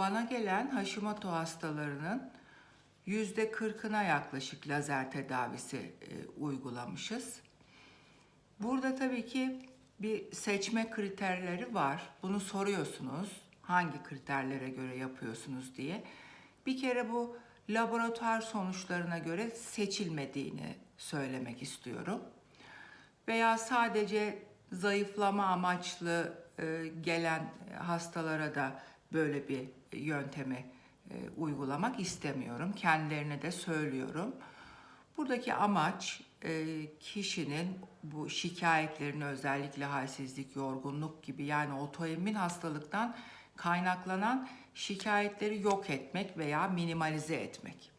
bana gelen Hashimoto hastalarının yüzde kırkına yaklaşık lazer tedavisi e, uygulamışız. Burada tabii ki bir seçme kriterleri var. Bunu soruyorsunuz. Hangi kriterlere göre yapıyorsunuz diye. Bir kere bu laboratuvar sonuçlarına göre seçilmediğini söylemek istiyorum. Veya sadece zayıflama amaçlı e, gelen hastalara da böyle bir yöntemi e, uygulamak istemiyorum. Kendilerine de söylüyorum. Buradaki amaç e, kişinin bu şikayetlerini özellikle halsizlik, yorgunluk gibi yani otoimmün hastalıktan kaynaklanan şikayetleri yok etmek veya minimalize etmek.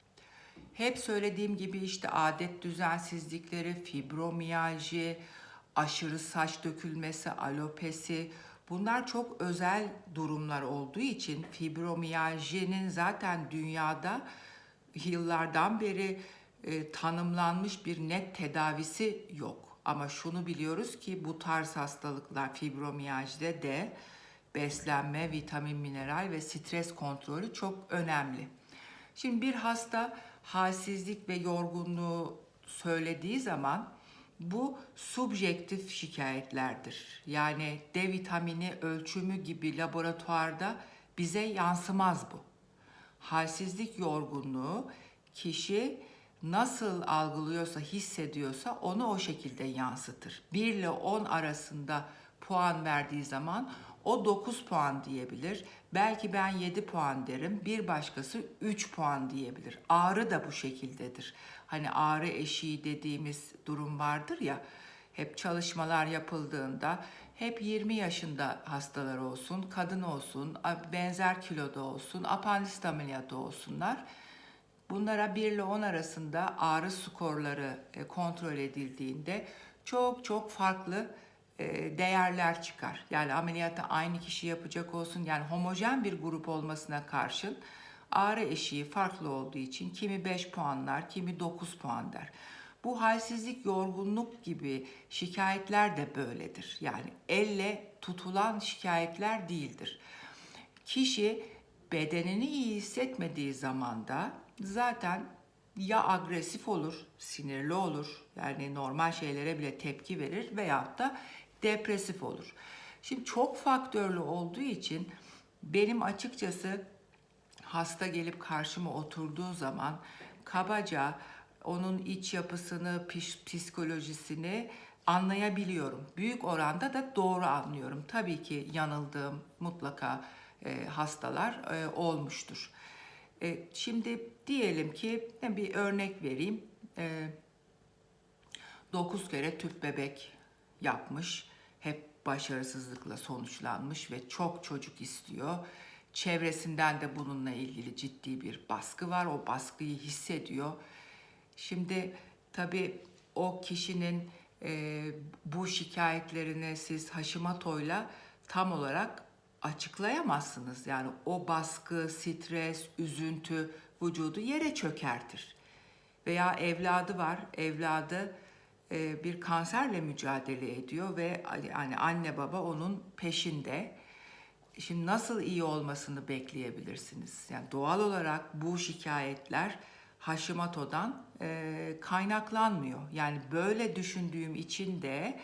Hep söylediğim gibi işte adet düzensizlikleri, fibromiyalji, aşırı saç dökülmesi, alopesi bunlar çok özel durumlar olduğu için fibromiyajinin zaten dünyada yıllardan beri e, tanımlanmış bir net tedavisi yok. Ama şunu biliyoruz ki bu tarz hastalıklar fibromiyajda de beslenme, vitamin, mineral ve stres kontrolü çok önemli. Şimdi bir hasta halsizlik ve yorgunluğu söylediği zaman bu subjektif şikayetlerdir. Yani D vitamini ölçümü gibi laboratuvarda bize yansımaz bu. Halsizlik yorgunluğu kişi nasıl algılıyorsa, hissediyorsa onu o şekilde yansıtır. 1 ile 10 arasında puan verdiği zaman o 9 puan diyebilir. Belki ben 7 puan derim. Bir başkası 3 puan diyebilir. Ağrı da bu şekildedir. Hani ağrı eşiği dediğimiz durum vardır ya. Hep çalışmalar yapıldığında hep 20 yaşında hastalar olsun, kadın olsun, benzer kiloda olsun, apandisit ameliyatı olsunlar. Bunlara 1 ile 10 arasında ağrı skorları e, kontrol edildiğinde çok çok farklı değerler çıkar. Yani ameliyatı aynı kişi yapacak olsun yani homojen bir grup olmasına karşın ağrı eşiği farklı olduğu için kimi 5 puanlar, kimi 9 puan der. Bu halsizlik, yorgunluk gibi şikayetler de böyledir. Yani elle tutulan şikayetler değildir. Kişi bedenini iyi hissetmediği zaman da zaten ya agresif olur, sinirli olur. Yani normal şeylere bile tepki verir veyahut da depresif olur. Şimdi çok faktörlü olduğu için benim açıkçası hasta gelip karşıma oturduğu zaman kabaca onun iç yapısını, psikolojisini anlayabiliyorum. Büyük oranda da doğru anlıyorum. Tabii ki yanıldığım mutlaka e, hastalar e, olmuştur. E, şimdi diyelim ki bir örnek vereyim. E, 9 kere tüp bebek yapmış. Hep başarısızlıkla sonuçlanmış ve çok çocuk istiyor. Çevresinden de bununla ilgili ciddi bir baskı var. O baskıyı hissediyor. Şimdi tabii o kişinin e, bu şikayetlerini siz Hashimoto'yla tam olarak açıklayamazsınız. Yani o baskı, stres, üzüntü vücudu yere çökertir. Veya evladı var, evladı e, bir kanserle mücadele ediyor ve yani anne baba onun peşinde. Şimdi nasıl iyi olmasını bekleyebilirsiniz? Yani doğal olarak bu şikayetler Hashimoto'dan e, kaynaklanmıyor. Yani böyle düşündüğüm için de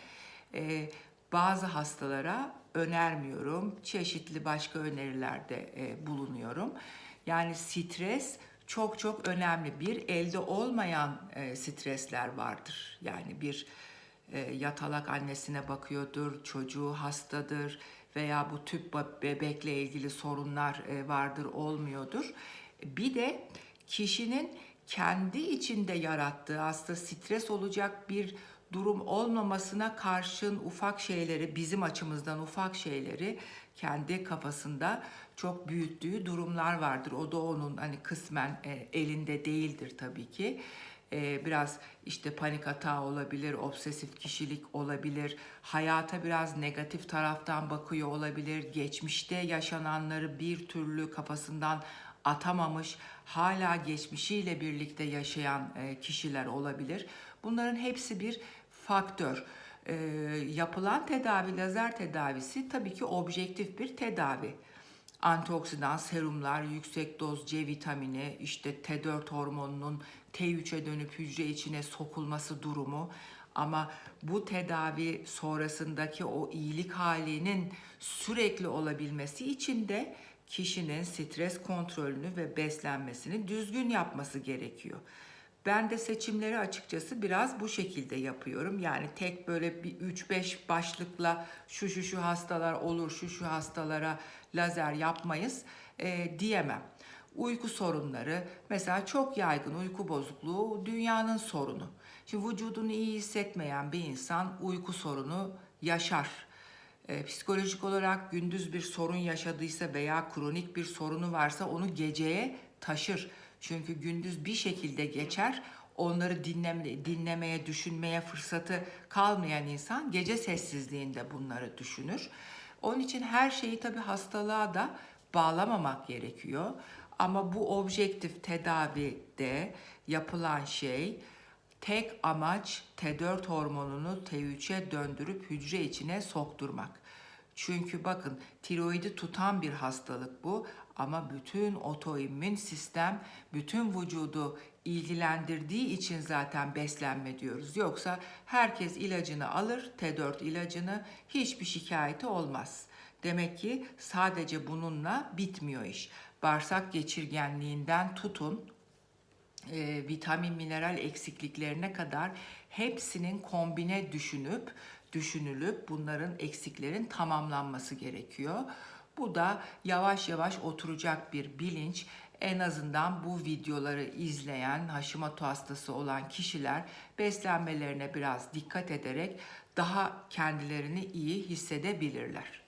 e, bazı hastalara önermiyorum. Çeşitli başka önerilerde e, bulunuyorum. Yani stres çok çok önemli. Bir elde olmayan e, stresler vardır. Yani bir e, yatalak annesine bakıyordur, çocuğu hastadır veya bu tüp bebekle ilgili sorunlar e, vardır, olmuyordur. Bir de kişinin kendi içinde yarattığı aslında stres olacak bir durum olmamasına karşın ufak şeyleri bizim açımızdan ufak şeyleri kendi kafasında çok büyüttüğü durumlar vardır. O da onun hani kısmen e, elinde değildir tabii ki. E, biraz işte panik hata olabilir, obsesif kişilik olabilir, hayata biraz negatif taraftan bakıyor olabilir, geçmişte yaşananları bir türlü kafasından atamamış, hala geçmişiyle birlikte yaşayan e, kişiler olabilir. Bunların hepsi bir faktör. E, yapılan tedavi, lazer tedavisi tabii ki objektif bir tedavi. antioksidan serumlar, yüksek doz C vitamini, işte T4 hormonunun T3'e dönüp hücre içine sokulması durumu ama bu tedavi sonrasındaki o iyilik halinin sürekli olabilmesi için de kişinin stres kontrolünü ve beslenmesini düzgün yapması gerekiyor. Ben de seçimleri açıkçası biraz bu şekilde yapıyorum. Yani tek böyle bir 3-5 başlıkla şu şu şu hastalar olur, şu şu hastalara lazer yapmayız e, diyemem. Uyku sorunları, mesela çok yaygın uyku bozukluğu dünyanın sorunu. Şimdi vücudunu iyi hissetmeyen bir insan uyku sorunu yaşar. E, psikolojik olarak gündüz bir sorun yaşadıysa veya kronik bir sorunu varsa onu geceye taşır. Çünkü gündüz bir şekilde geçer. Onları dinleme, dinlemeye, düşünmeye fırsatı kalmayan insan gece sessizliğinde bunları düşünür. Onun için her şeyi tabii hastalığa da bağlamamak gerekiyor. Ama bu objektif tedavide yapılan şey tek amaç T4 hormonunu T3'e döndürüp hücre içine sokturmak. Çünkü bakın tiroidi tutan bir hastalık bu ama bütün otoimmün sistem bütün vücudu ilgilendirdiği için zaten beslenme diyoruz. Yoksa herkes ilacını alır, T4 ilacını hiçbir şikayeti olmaz. Demek ki sadece bununla bitmiyor iş. Bağırsak geçirgenliğinden tutun e, vitamin mineral eksikliklerine kadar hepsinin kombine düşünüp düşünülüp bunların eksiklerin tamamlanması gerekiyor. Bu da yavaş yavaş oturacak bir bilinç. En azından bu videoları izleyen Hashimoto hastası olan kişiler beslenmelerine biraz dikkat ederek daha kendilerini iyi hissedebilirler.